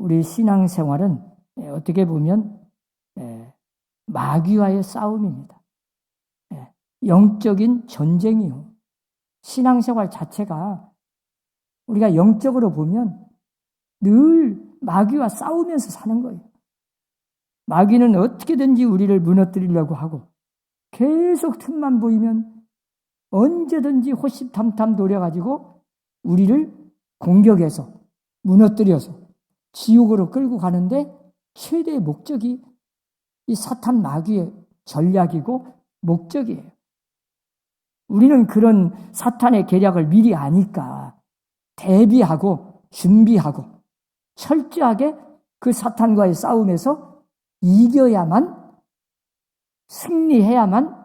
우리 신앙생활은 예, 어떻게 보면 예, 마귀와의 싸움입니다. 예, 영적인 전쟁이요. 신앙생활 자체가 우리가 영적으로 보면 늘 마귀와 싸우면서 사는 거예요. 마귀는 어떻게든지 우리를 무너뜨리려고 하고 계속 틈만 보이면 언제든지 호시탐탐 노려가지고 우리를 공격해서 무너뜨려서 지옥으로 끌고 가는데 최대의 목적이 이 사탄 마귀의 전략이고 목적이에요. 우리는 그런 사탄의 계략을 미리 아니까 대비하고 준비하고 철저하게 그 사탄과의 싸움에서 이겨야만 승리해야만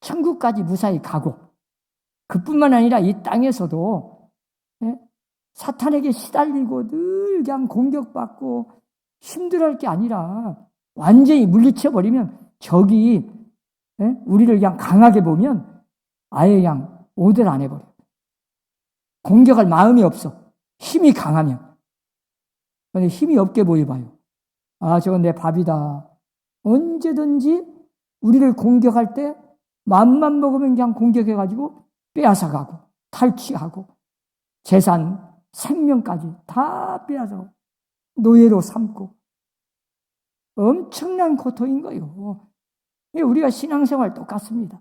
천국까지 무사히 가고 그뿐만 아니라 이 땅에서도 예, 사탄에게 시달리고 늘 그냥 공격받고 힘들어할 게 아니라 완전히 물리쳐 버리면 적이 예, 우리를 그냥 강하게 보면 아예 그냥 오들 안 해버려. 공격할 마음이 없어. 힘이 강하면. 근데 힘이 없게 보여봐요. 아, 저건 내 밥이다. 언제든지 우리를 공격할 때 맘만 먹으면 그냥 공격해가지고 빼앗아가고 탈취하고 재산, 생명까지 다 빼앗아 노예로 삼고 엄청난 고통인 거예요. 우리가 신앙생활 똑같습니다.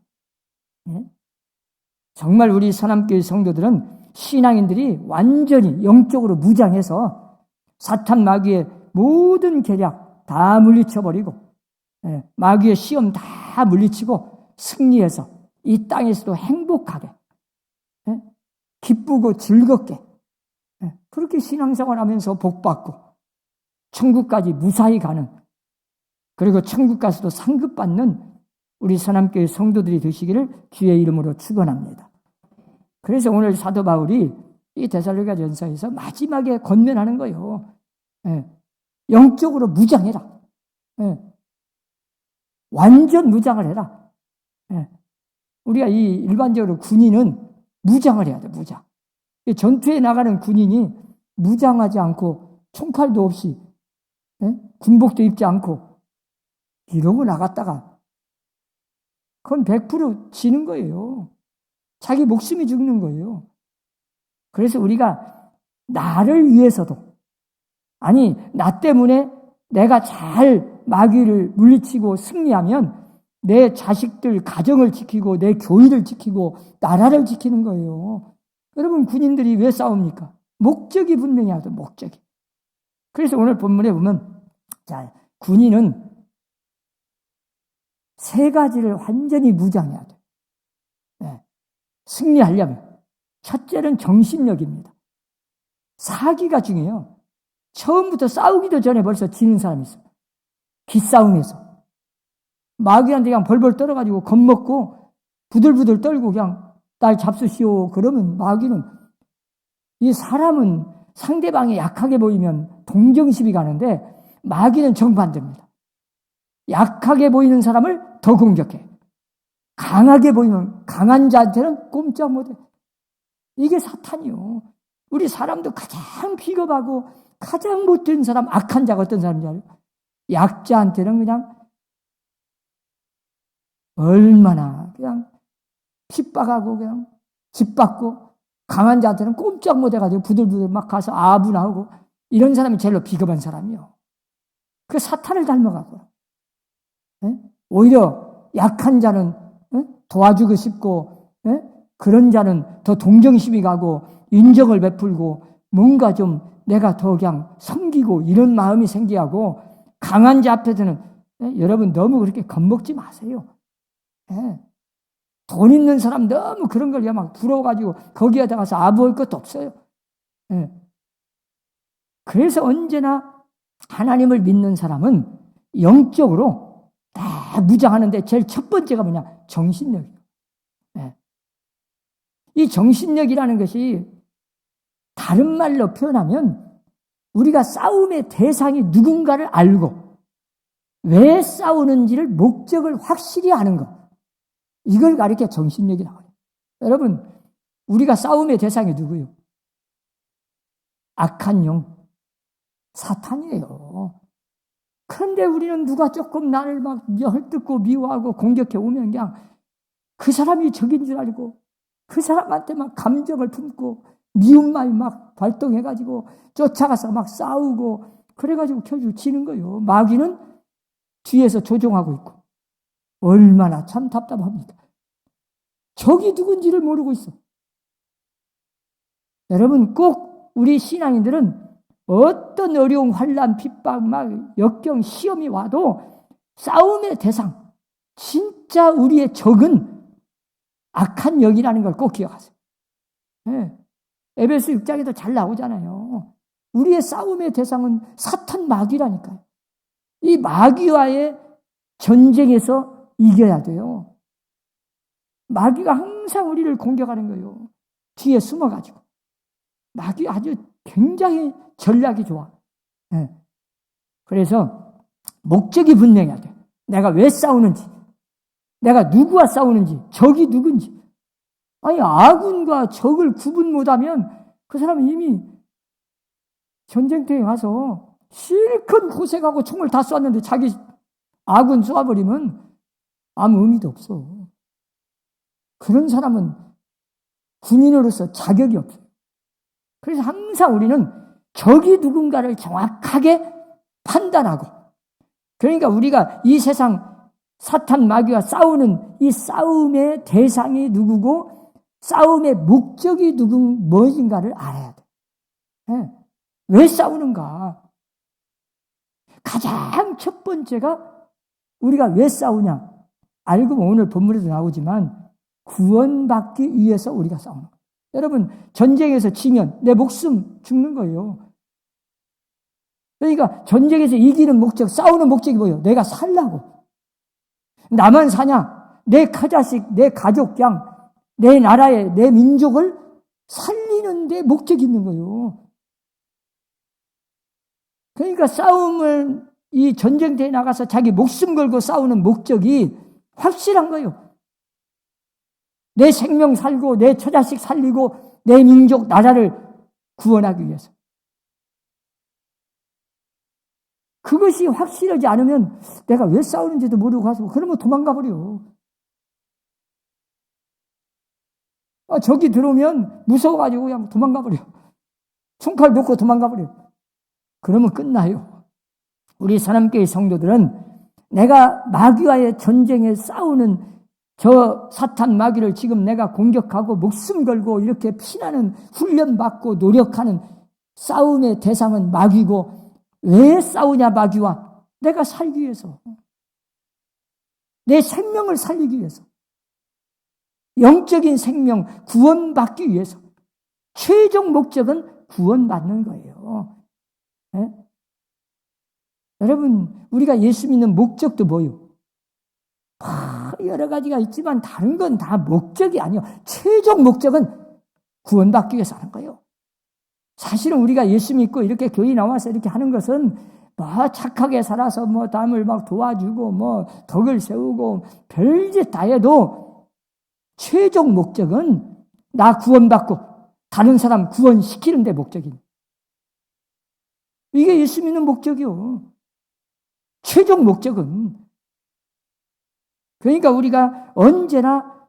예? 정말 우리 서남교회 성도들은 신앙인들이 완전히 영적으로 무장해서 사탄 마귀의 모든 계략 다 물리쳐버리고 예, 마귀의 시험 다 물리치고 승리해서 이 땅에서도 행복하게 예, 기쁘고 즐겁게 예, 그렇게 신앙생활 하면서 복받고 천국까지 무사히 가는 그리고 천국 가서도 상급받는 우리 서남교회 성도들이 되시기를 주의 이름으로 축원합니다. 그래서 오늘 사도 바울이 이 데살로가 전서에서 마지막에 권면하는 거예요. 예. 영적으로 무장해라. 예. 완전 무장을 해라. 예. 우리가 이 일반적으로 군인은 무장을 해야 돼, 무장. 전투에 나가는 군인이 무장하지 않고 총칼도 없이 예? 군복도 입지 않고 이러고 나갔다가 그건 100% 지는 거예요. 자기 목숨이 죽는 거예요. 그래서 우리가 나를 위해서도 아니 나 때문에 내가 잘 마귀를 물리치고 승리하면 내 자식들 가정을 지키고 내 교회를 지키고 나라를 지키는 거예요. 여러분 군인들이 왜 싸웁니까? 목적이 분명히 하죠. 목적이. 그래서 오늘 본문에 보면 자 군인은 세 가지를 완전히 무장해야 돼. 네. 승리하려면 첫째는 정신력입니다. 사기가 중요해요. 처음부터 싸우기도 전에 벌써 지는 사람이 있어요. 기싸움에서. 마귀한테 그냥 벌벌 떨어가지고 겁먹고 부들부들 떨고 그냥 날 잡수시오. 그러면 마귀는 이 사람은 상대방이 약하게 보이면 동정심이 가는데 마귀는 정반대입니다. 약하게 보이는 사람을 더 공격해. 강하게 보이면 강한 자한테는 꼼짝 못해. 이게 사탄이요. 우리 사람도 가장 비겁하고 가장 못된 사람, 악한 자가 어떤 사람인지 알아요? 약자한테는 그냥 얼마나 그냥 핍박하고 그냥 짓받고 강한 자한테는 꼼짝 못해가지고 부들부들 막 가서 아분하고 이런 사람이 제일로 비겁한 사람이요. 그 사탄을 닮아가고 예? 오히려 약한 자는 예? 도와주고 싶고 예? 그런 자는 더 동정심이 가고 인정을 베풀고 뭔가 좀 내가 더 그냥 섬기고 이런 마음이 생기하고 강한 자 앞에서는 예? 여러분 너무 그렇게 겁먹지 마세요. 예. 돈 있는 사람 너무 그런 걸 막 부러워가지고 거기에 다 가서 아부할 것도 없어요. 예. 그래서 언제나 하나님을 믿는 사람은 영적으로 다 무장하는데 제일 첫 번째가 뭐냐? 정신력이에요. 예. 이 정신력이라는 것이 다른 말로 표현하면 우리가 싸움의 대상이 누군가를 알고 왜 싸우는지를 목적을 확실히 아는 것. 이걸 가리켜 정신력이라고 해요. 여러분, 우리가 싸움의 대상이 누구요? 악한 영, 사탄이에요. 그런데 우리는 누가 조금 나를 막 헐뜯고 미워하고 공격해 오면 그냥 그 사람이 적인 줄 알고 그 사람한테 막 감정을 품고 미움만이 막 발동해가지고 쫓아가서 막 싸우고 그래가지고 결국 지는 거예요. 마귀는 뒤에서 조종하고 있고 얼마나 참 답답합니까? 적이 누군지를 모르고 있어. 여러분 꼭 우리 신앙인들은 어떤 어려운 환란, 핍박, 막 역경, 시험이 와도 싸움의 대상, 진짜 우리의 적은 악한 영이라는 걸 꼭 기억하세요. 네. 에베소 6장에도 잘 나오잖아요. 우리의 싸움의 대상은 사탄 마귀라니까요. 이 마귀와의 전쟁에서 이겨야 돼요. 마귀가 항상 우리를 공격하는 거예요. 뒤에 숨어가지고. 마귀 아주 굉장히 전략이 좋아. 네. 그래서 목적이 분명해야 돼. 내가 왜 싸우는지, 내가 누구와 싸우는지, 적이 누군지. 아니, 아군과 적을 구분 못하면 그 사람은 이미 전쟁터에 가서 실컷 고생하고 총을 다 쐈는데 자기 아군 쏴버리면 아무 의미도 없어. 그런 사람은 군인으로서 자격이 없어요. 그래서 항상 우리는 적이 누군가를 정확하게 판단하고 그러니까 우리가 이 세상 사탄 마귀와 싸우는 이 싸움의 대상이 누구고 싸움의 목적이 누군 무엇인가를 알아야 돼. 네. 왜 싸우는가? 가장 첫 번째가 우리가 왜 싸우냐? 알고 보면 오늘 본문에도 나오지만 구원받기 위해서 우리가 싸우는 거예요. 여러분 전쟁에서 지면 내 목숨 죽는 거예요. 그러니까 전쟁에서 이기는 목적, 싸우는 목적이 뭐예요? 내가 살라고. 나만 사냐? 내 가자식, 내 가족 양, 내 나라의, 내 민족을 살리는 데 목적이 있는 거예요. 그러니까 싸움을 이 전쟁터에 나가서 자기 목숨 걸고 싸우는 목적이 확실한 거예요. 내 생명 살고 내 처자식 살리고 내 민족 나라를 구원하기 위해서. 그것이 확실하지 않으면 내가 왜 싸우는지도 모르고 가서 그러면 도망가 버려. 아, 저기 들어오면 무서워가지고 그냥 도망가 버려. 총칼 놓고 도망가 버려. 그러면 끝나요. 우리 사람교회 성도들은 내가 마귀와의 전쟁에 싸우는 저 사탄 마귀를 지금 내가 공격하고 목숨 걸고 이렇게 피나는 훈련 받고 노력하는 싸움의 대상은 마귀고 왜 싸우냐 마귀와 내가 살기 위해서 내 생명을 살리기 위해서 영적인 생명 구원받기 위해서 최종 목적은 구원받는 거예요. 네? 여러분 우리가 예수 믿는 목적도 뭐요? 아, 여러 가지가 있지만 다른 건 다 목적이 아니요. 최종 목적은 구원받기 위해서 하는 거예요. 사실은 우리가 예수 믿고 이렇게 교회 나와서 이렇게 하는 것은 뭐 착하게 살아서 뭐 남을 막 도와주고 뭐 덕을 세우고 별짓 다 해도 최종 목적은 나 구원받고 다른 사람 구원시키는 데 목적인. 이게 예수 믿는 목적이요. 최종 목적은. 그러니까 우리가 언제나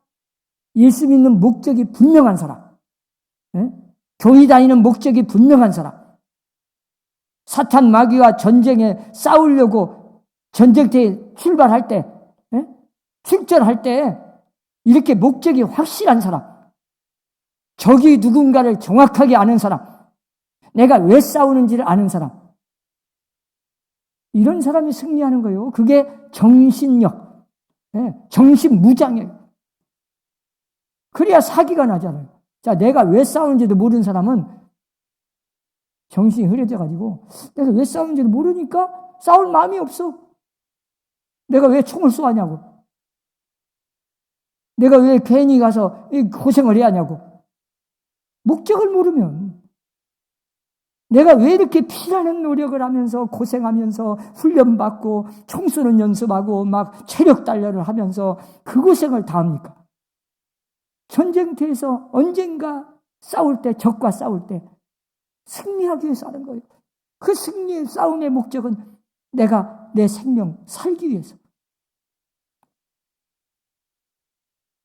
예수 믿는 목적이 분명한 사람. 네? 교회 다니는 목적이 분명한 사람. 사탄 마귀와 전쟁에 싸우려고 전쟁터에 출발할 때, 에? 출전할 때 이렇게 목적이 확실한 사람. 적이 누군가를 정확하게 아는 사람. 내가 왜 싸우는지를 아는 사람. 이런 사람이 승리하는 거예요. 그게 정신력, 정신무장이에요. 그래야 사기가 나잖아요. 자, 내가 왜 싸우는지도 모르는 사람은 정신이 흐려져가지고 내가 왜 싸우는지도 모르니까 싸울 마음이 없어. 내가 왜 총을 쏘냐고. 내가 왜 괜히 가서 고생을 해야 하냐고. 목적을 모르면 내가 왜 이렇게 피라는 노력을 하면서 고생하면서 훈련받고 총 쏘는 연습하고 막 체력 단련을 하면서 그 고생을 다 합니까? 전쟁터에서 언젠가 싸울 때, 적과 싸울 때 승리하기 위해서 하는 거예요. 그 승리의 싸움의 목적은 내가 내 생명 살기 위해서.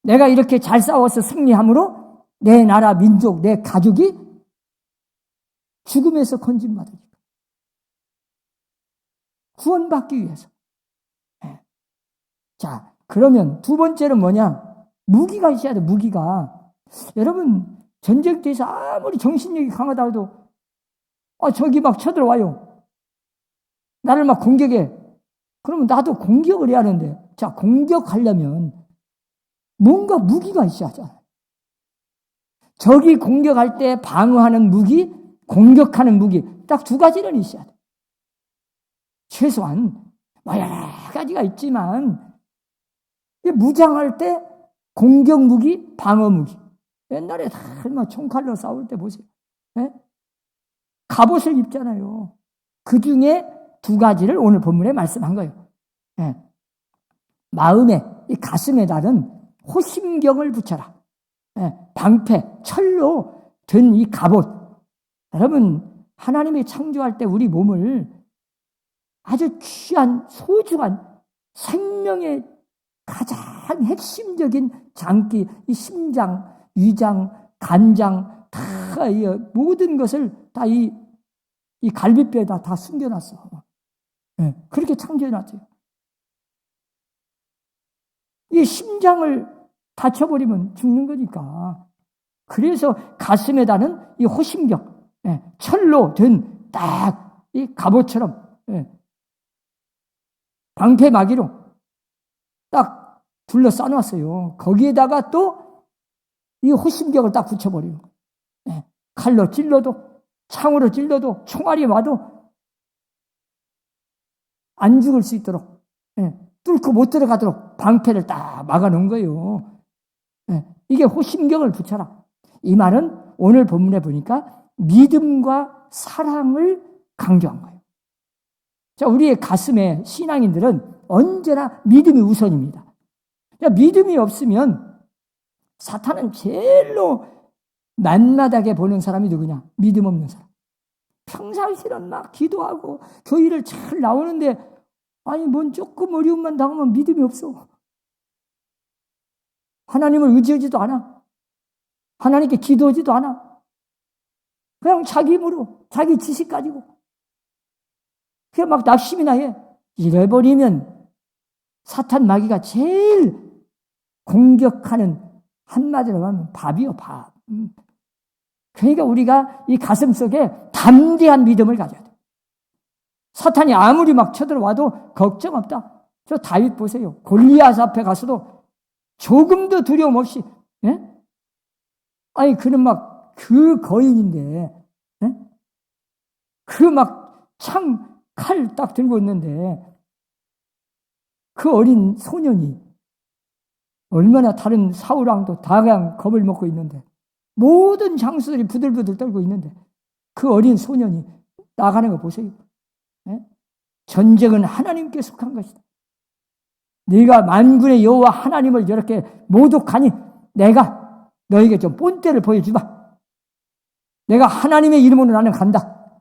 내가 이렇게 잘 싸워서 승리함으로 내 나라, 민족, 내 가족이 죽음에서 건진받으니까. 구원받기 위해서. 네. 자, 그러면 두 번째는 뭐냐? 무기가 있어야 돼, 무기가. 여러분, 전쟁터에서 아무리 정신력이 강하다 해도, 아, 저기 막 쳐들어와요. 나를 막 공격해. 그러면 나도 공격을 해야 하는데, 자, 공격하려면 뭔가 무기가 있어야 하잖아요. 적이 공격할 때 방어하는 무기, 공격하는 무기, 딱 두 가지는 있어야 돼. 최소한, 뭐 여러 가지가 있지만, 무장할 때 공격 무기, 방어 무기. 옛날에 다 총칼로 싸울 때 보세요. 네? 갑옷을 입잖아요. 그 중에 두 가지를 오늘 본문에 말씀한 거예요. 네. 마음에, 이 가슴에 다른 호심경을 붙여라. 네. 방패, 철로 든이 갑옷. 여러분, 하나님이 창조할 때 우리 몸을 아주 귀한, 소중한 생명의 가장 핵심적인 장기, 이 심장, 위장, 간장, 다 이 모든 것을 다 이 이 갈비뼈에다 다 숨겨놨어. 네, 그렇게 창조해놨어요. 이 심장을 다쳐버리면 죽는 거니까. 그래서 가슴에다는 이 호심경, 네, 철로 된 딱 이 갑옷처럼 네, 방패막이로 딱 둘러 싸 놨어요. 거기에다가 또 이 호심경을 딱 붙여버리는 거예요. 네. 칼로 찔러도, 창으로 찔러도, 총알이 와도 안 죽을 수 있도록, 네. 뚫고 못 들어가도록 방패를 딱 막아놓은 거예요. 네. 이게 호심경을 붙여라. 이 말은 오늘 본문에 보니까 믿음과 사랑을 강조한 거예요. 자, 우리의 가슴에 신앙인들은 언제나 믿음이 우선입니다. 믿음이 없으면 사탄은 제일로 만나다게 보는 사람이 누구냐? 믿음 없는 사람. 평상시는 막 기도하고 교회를 잘 나오는데 아니 뭔 조금 어려움만 당하면 믿음이 없어. 하나님을 의지하지도 않아. 하나님께 기도하지도 않아. 그냥 자기 힘으로 자기 지식 가지고 그냥 막 낙심이나 해. 이래버리면 사탄 마귀가 제일 공격하는 한마디로 하면 밥이요, 밥. 음. 그러니까 우리가 이 가슴 속에 담대한 믿음을 가져야 돼. 사탄이 아무리 막 쳐들어와도 걱정 없다. 저 다윗 보세요. 골리앗 앞에 가서도 조금도 두려움 없이, 예? 아니, 그는 막 그 거인인데, 예? 그막 창, 칼 딱 들고 있는데, 그 어린 소년이 얼마나 다른 사우랑도 다 그냥 겁을 먹고 있는데 모든 장수들이 부들부들 떨고 있는데 그 어린 소년이 나가는 거 보세요. 네? 전쟁은 하나님께 속한 것이다. 네가 만군의 여호와 하나님을 이렇게 모독하니 내가 너에게 좀 본때를 보여주마. 내가 하나님의 이름으로 나는 간다.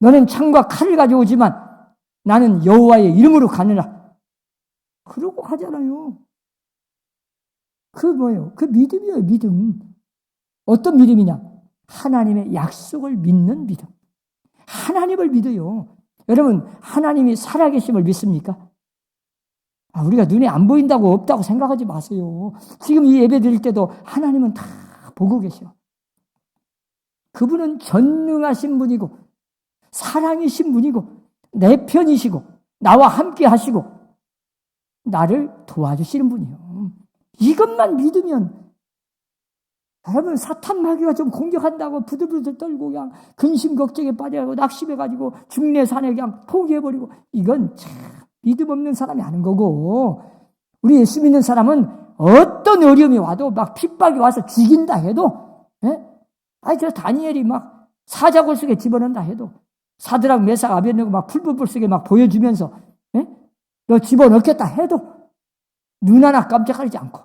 너는 창과 칼을 가져오지만 나는 여호와의 이름으로 가느라. 그러고 가잖아요. 그 뭐예요? 그 믿음이에요, 믿음. 어떤 믿음이냐? 하나님의 약속을 믿는 믿음. 하나님을 믿어요. 여러분, 하나님이 살아계심을 믿습니까? 아, 우리가 눈에 안 보인다고 없다고 생각하지 마세요. 지금 이 예배 드릴 때도 하나님은 다 보고 계셔. 그분은 전능하신 분이고, 사랑이신 분이고, 내 편이시고, 나와 함께 하시고, 나를 도와주시는 분이에요. 이것만 믿으면 여러분 사탄 마귀가 좀 공격한다고 부들부들 떨고 그냥 근심 걱정에 빠져가고 낙심해가지고 중내 산에 그냥 포기해버리고 이건 참 믿음 없는 사람이 하는 거고 우리 예수 믿는 사람은 어떤 어려움이 와도 막 핍박이 와서 죽인다 해도 예? 아니 저 다니엘이 막 사자골 속에 집어넣는다 해도 사드락 메삭 아벤느고 막 풀불불 속에 막 보여주면서 예? 너 집어넣겠다 해도 눈 하나 깜짝하지 않고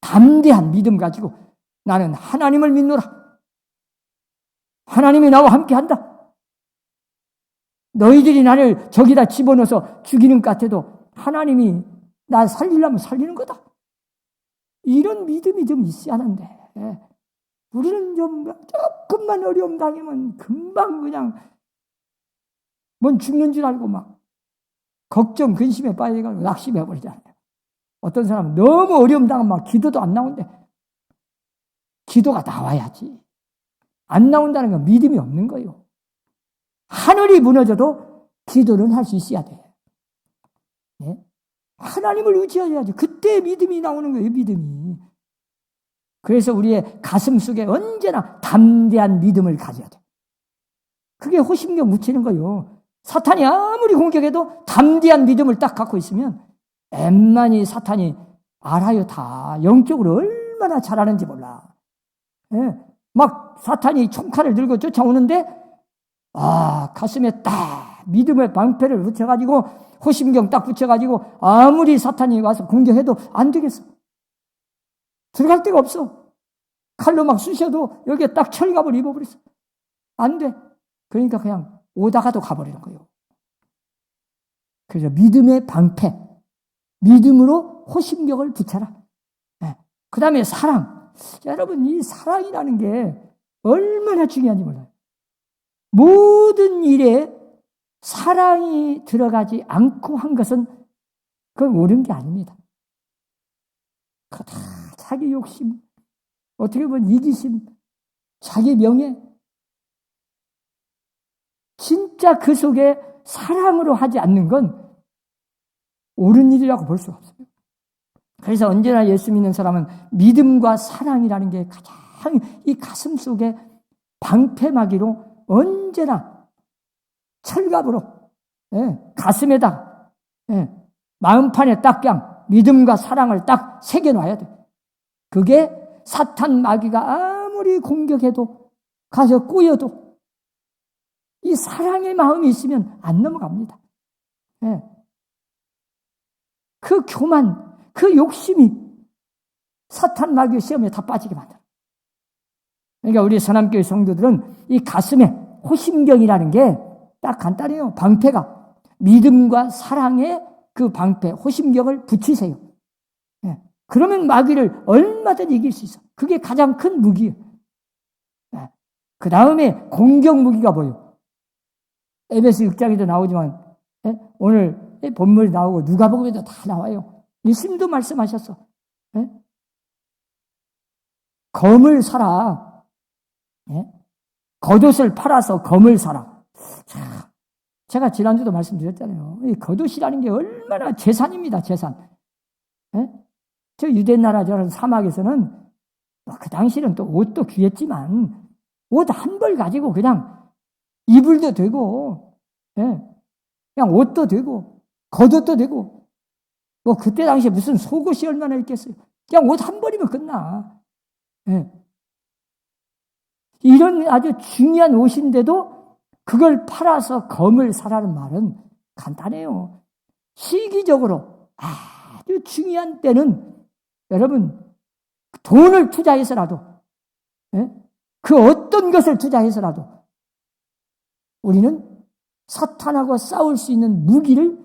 담대한 믿음 가지고 나는 하나님을 믿노라. 하나님이 나와 함께 한다. 너희들이 나를 저기다 집어넣어서 죽이는 것 같아도 하나님이 나 살리려면 살리는 거다. 이런 믿음이 좀 있어야 하는데 우리는 좀 조금만 어려움 당하면 금방 그냥 뭔 죽는 줄 알고 막 걱정 근심에 빠져가지고 낙심해 버리잖아요. 어떤 사람은 너무 어려움 당하면 막 기도도 안 나온대. 기도가 나와야지. 안 나온다는 건 믿음이 없는 거예요. 하늘이 무너져도 기도는 할 수 있어야 돼. 네? 하나님을 의지해야지. 그때 믿음이 나오는 거예요, 믿음이. 그래서 우리의 가슴 속에 언제나 담대한 믿음을 가져야 돼. 그게 호심경 묻히는 거예요. 사탄이 아무리 공격해도 담대한 믿음을 딱 갖고 있으면 엠만이 사탄이 알아요 다 영적으로 얼마나 잘하는지 몰라. 예, 막 사탄이 총칼을 들고 쫓아오는데 아 가슴에 딱 믿음의 방패를 붙여가지고 호심경 딱 붙여가지고 아무리 사탄이 와서 공격해도 안 되겠어. 들어갈 데가 없어. 칼로 막 쑤셔도 여기에 딱 철갑을 입어버렸어. 안 돼. 그러니까 그냥 오다가도 가버리는 거예요. 그래서 믿음의 방패, 믿음으로 호심경을 붙여라. 네. 그 다음에 사랑. 여러분, 이 사랑이라는 게 얼마나 중요한지 몰라요. 모든 일에 사랑이 들어가지 않고 한 것은 그건 옳은 게 아닙니다. 그다 자기 욕심, 어떻게 보면 이기심, 자기 명예, 진짜 그 속에 사랑으로 하지 않는 건 옳은 일이라고 볼 수가 없어요. 그래서 언제나 예수 믿는 사람은 믿음과 사랑이라는 게 가장 이 가슴 속에 방패막이로 언제나 철갑으로 예, 가슴에다 예, 마음판에 딱 그냥 믿음과 사랑을 딱 새겨놔야 돼. 그게 사탄 마귀가 아무리 공격해도 가서 꼬여도 이 사랑의 마음이 있으면 안 넘어갑니다. 예. 그 교만, 그 욕심이 사탄 마귀의 시험에 다 빠지게 만들어. 그러니까 우리 선남교회 성도들은 이 가슴에 호심경이라는 게 딱 간단해요. 방패가 믿음과 사랑의 그 방패, 호심경을 붙이세요. 예. 그러면 마귀를 얼마든 이길 수 있어. 그게 가장 큰 무기예요. 예. 그 다음에 공격 무기가 뭐예요? 에베스 6장에도 나오지만 예? 오늘 본문이 나오고 누가복음에도 다 나와요. 예수님도 말씀하셨어. 예? 검을 사라. 예? 겉옷을 팔아서 검을 사라. 자, 제가 지난주도 말씀드렸잖아요. 이 겉옷이라는 게 얼마나 재산입니다, 재산. 예? 저 유대 나라 저런 사막에서는 그 당시는 또 옷도 귀했지만 옷 한 벌 가지고 그냥 이불도 되고, 예? 그냥 옷도 되고, 겉옷도 되고, 뭐 그때 당시에 무슨 속옷이 얼마나 있겠어요. 그냥 옷 한 벌이면 끝나. 예. 이런 아주 중요한 옷인데도 그걸 팔아서 검을 사라는 말은 간단해요. 시기적으로 아주 중요한 때는 여러분 돈을 투자해서라도 예? 그 어떤 것을 투자해서라도 우리는 사탄하고 싸울 수 있는 무기를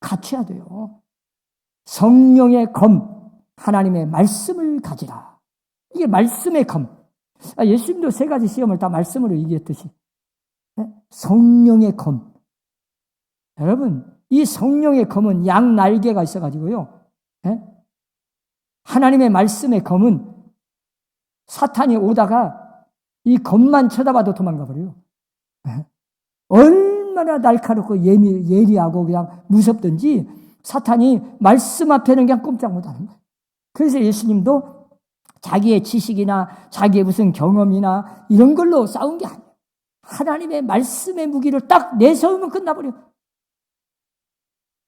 갖춰야 돼요. 성령의 검, 하나님의 말씀을 가지라. 이게 말씀의 검. 아, 예수님도 세 가지 시험을 다 말씀으로 이겼듯이. 네? 성령의 검. 여러분, 이 성령의 검은 양 날개가 있어가지고요. 네? 하나님의 말씀의 검은 사탄이 오다가 이 검만 쳐다봐도 도망가 버려요. 네? 얼마나 날카롭고 예미, 예리하고 그냥 무섭든지 사탄이 말씀 앞에는 그냥 꼼짝 못 하는 거예요. 그래서 예수님도 자기의 지식이나 자기의 무슨 경험이나 이런 걸로 싸운 게 아니에요. 하나님의 말씀의 무기를 딱 내세우면 끝나버려.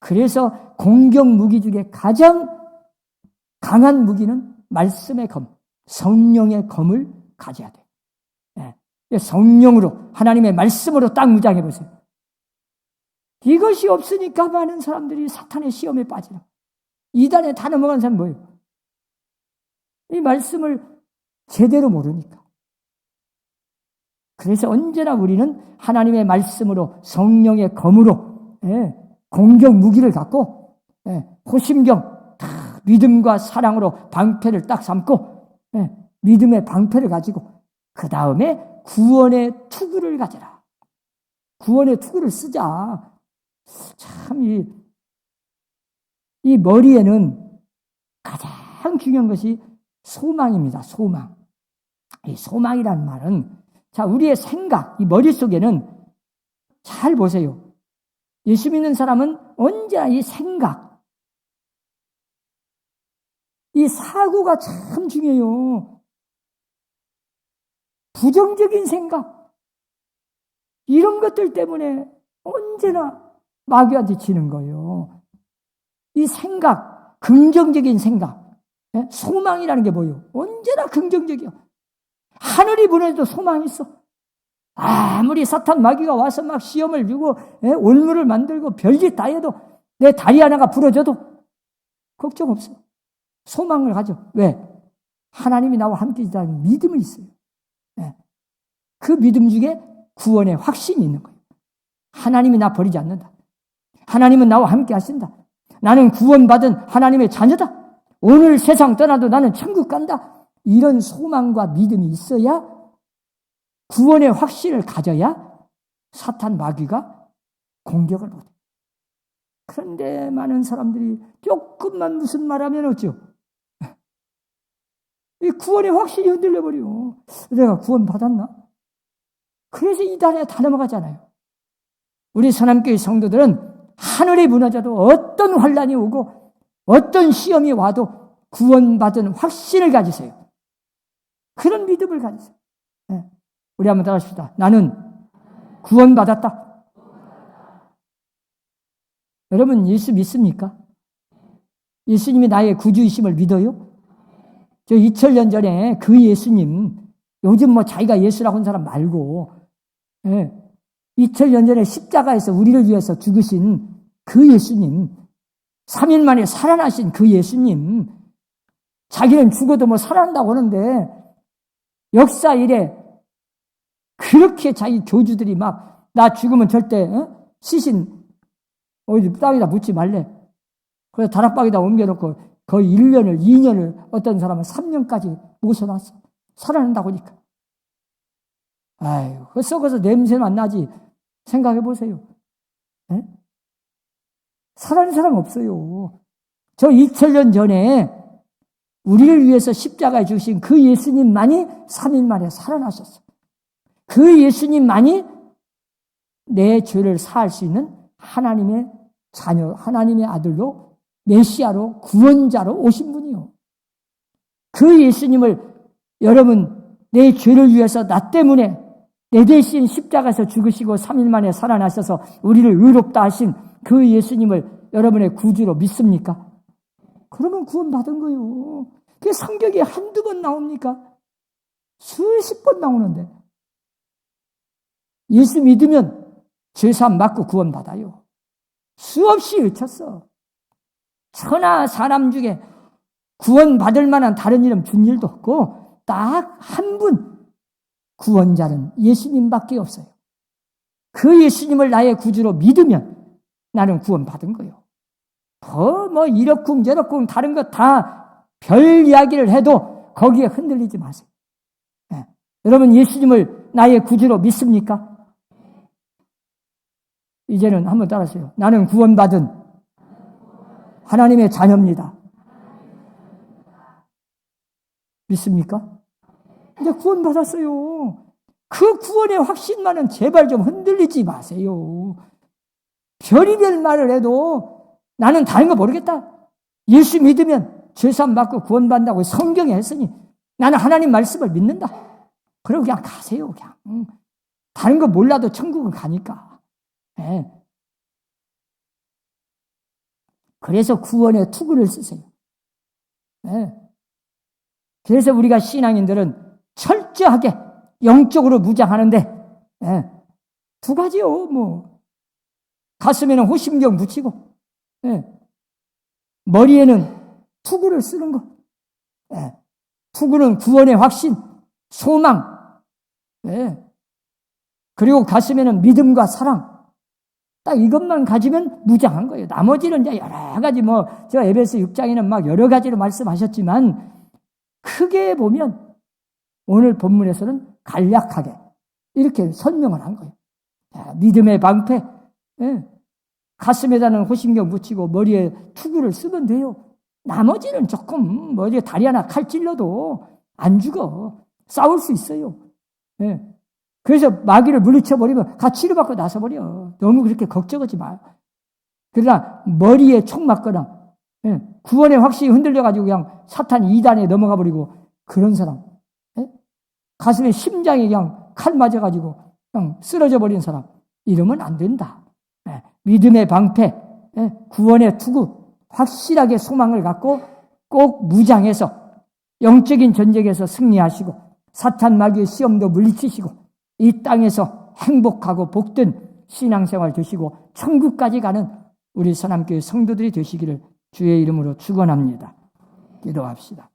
그래서 공격 무기 중에 가장 강한 무기는 말씀의 검, 성령의 검을 가져야 돼. 예, 성령으로, 하나님의 말씀으로 딱 무장해 보세요. 이것이 없으니까 많은 사람들이 사탄의 시험에 빠지라. 이단에 다 넘어간 사람 뭐예요? 이 말씀을 제대로 모르니까. 그래서 언제나 우리는 하나님의 말씀으로 성령의 검으로 예, 공격 무기를 갖고 예, 호심경 다 믿음과 사랑으로 방패를 딱 삼고 예, 믿음의 방패를 가지고 그 다음에 구원의 투구를 가져라. 구원의 투구를 쓰자. 참, 이, 이 머리에는 가장 중요한 것이 소망입니다. 소망. 이 소망이라는 말은, 자, 우리의 생각, 이 머릿속에는 잘 보세요. 예수 믿는 사람은 언제나 이 생각, 이 사고가 참 중요해요. 부정적인 생각, 이런 것들 때문에 언제나 마귀한테 지는 거예요. 이 생각, 긍정적인 생각, 예? 소망이라는 게 뭐예요? 언제나 긍정적이요. 하늘이 무너져도 소망이 있어. 아무리 사탄 마귀가 와서 막 시험을 주고 예? 올무를 만들고 별짓 다 해도 내 다리 하나가 부러져도 걱정 없어. 소망을 가져. 왜? 하나님이 나와 함께 있다는 믿음이 있어요. 예. 그 믿음 중에 구원의 확신이 있는 거예요. 하나님이 나 버리지 않는다. 하나님은 나와 함께 하신다. 나는 구원받은 하나님의 자녀다. 오늘 세상 떠나도 나는 천국 간다. 이런 소망과 믿음이 있어야 구원의 확신을 가져야 사탄 마귀가 공격을 못해. 그런데 많은 사람들이 조금만 무슨 말하면 어쩌? 이 구원의 확신이 흔들려 버려. 내가 구원 받았나? 그래서 이 단에 다 넘어가잖아요. 우리 서남교회 성도들은 하늘이 무너져도 어떤 환란이 오고 어떤 시험이 와도 구원받은 확신을 가지세요. 그런 믿음을 가지세요. 네. 우리 한번 따라합시다. 나는 구원받았다. 여러분 예수 믿습니까? 예수님이 나의 구주이심을 믿어요? 저 2000년 전에 그 예수님, 요즘 뭐 자기가 예수라고 하는 사람 말고, 예, 2000년 전에 십자가에서 우리를 위해서 죽으신 그 예수님, 3일 만에 살아나신 그 예수님, 자기는 죽어도 뭐 살아난다고 하는데, 역사 일에 그렇게 자기 교주들이 막, 나 죽으면 절대, 어? 시신, 어디 땅에다 묻지 말래. 그래서 다락방에다 옮겨놓고 거의 1년을, 2년을, 어떤 사람은 3년까지 모셔놨어. 살아난다고 하니까. 아유, 그 썩어서 냄새는 안 나지. 생각해 보세요. 네? 살아난 사람 없어요. 저 2000년 전에 우리를 위해서 십자가에 주신 그 예수님만이 3일 만에 살아나셨어. 그 예수님만이 내 죄를 사할 수 있는 하나님의 자녀, 하나님의 아들로 메시아로 구원자로 오신 분이요. 그 예수님을 여러분 내 죄를 위해서 나 때문에 내 대신 십자가에서 죽으시고 3일 만에 살아나셔서 우리를 의롭다 하신 그 예수님을 여러분의 구주로 믿습니까? 그러면 구원받은 거요. 그게 성격이 한두 번 나옵니까? 수십 번 나오는데. 예수 믿으면 죄사함 받고 구원받아요. 수없이 외쳤어. 천하 사람 중에 구원받을 만한 다른 이름 준 일도 없고 딱 한 분 구원자는 예수님밖에 없어요. 그 예수님을 나의 구주로 믿으면 나는 구원받은 거예요. 더뭐 이렇쿵 저렇쿵 다른 것다별 이야기를 해도 거기에 흔들리지 마세요. 네. 여러분 예수님을 나의 구주로 믿습니까? 이제는 한번 따라하세요. 나는 구원받은 하나님의 자녀입니다. 믿습니까? 이제 구원받았어요. 그 구원의 확신만은 제발 좀 흔들리지 마세요. 별이 별 말을 해도 나는 다른 거 모르겠다. 예수 믿으면 죄산 받고 구원받는다고 성경에 했으니 나는 하나님 말씀을 믿는다. 그리고 그냥 가세요. 그냥. 다른 거 몰라도 천국은 가니까. 네. 그래서 구원의 투구를 쓰세요. 네. 그래서 우리가 신앙인들은 철저하게 영적으로 무장하는데 네. 두 가지요. 뭐 가슴에는 호심경 붙이고 네. 머리에는 투구를 쓰는 거. 투구는 구원의 확신, 소망. 그리고 가슴에는 믿음과 사랑. 딱 이것만 가지면 무장한 거예요. 나머지는 이제 여러 가지 뭐, 저 에베스 6장에는 막 여러 가지로 말씀하셨지만, 크게 보면 오늘 본문에서는 간략하게 이렇게 설명을 한 거예요. 자, 믿음의 방패, 예. 가슴에다는 호신경 붙이고 머리에 투구를 쓰면 돼요. 나머지는 조금 뭐 다리 하나 칼 찔러도 안 죽어. 싸울 수 있어요. 예. 그래서 마귀를 물리쳐 버리면 다 치료받고 나서 버려. 너무 그렇게 걱정하지 마. 그러나 머리에 총 맞거나 예. 구원의 확신이 흔들려 가지고 그냥 사탄 2단에 넘어가 버리고 그런 사람. 예? 가슴에 심장에 그냥 칼 맞아 가지고 그냥 쓰러져 버린 사람. 이러면 안 된다. 예. 믿음의 방패, 예. 구원의 투구, 확실하게 소망을 갖고 꼭 무장해서 영적인 전쟁에서 승리하시고 사탄 마귀의 시험도 물리치시고 이 땅에서 행복하고 복된 신앙생활 되시고 천국까지 가는 우리 선함교회 성도들이 되시기를 주의 이름으로 축원합니다. 기도합시다.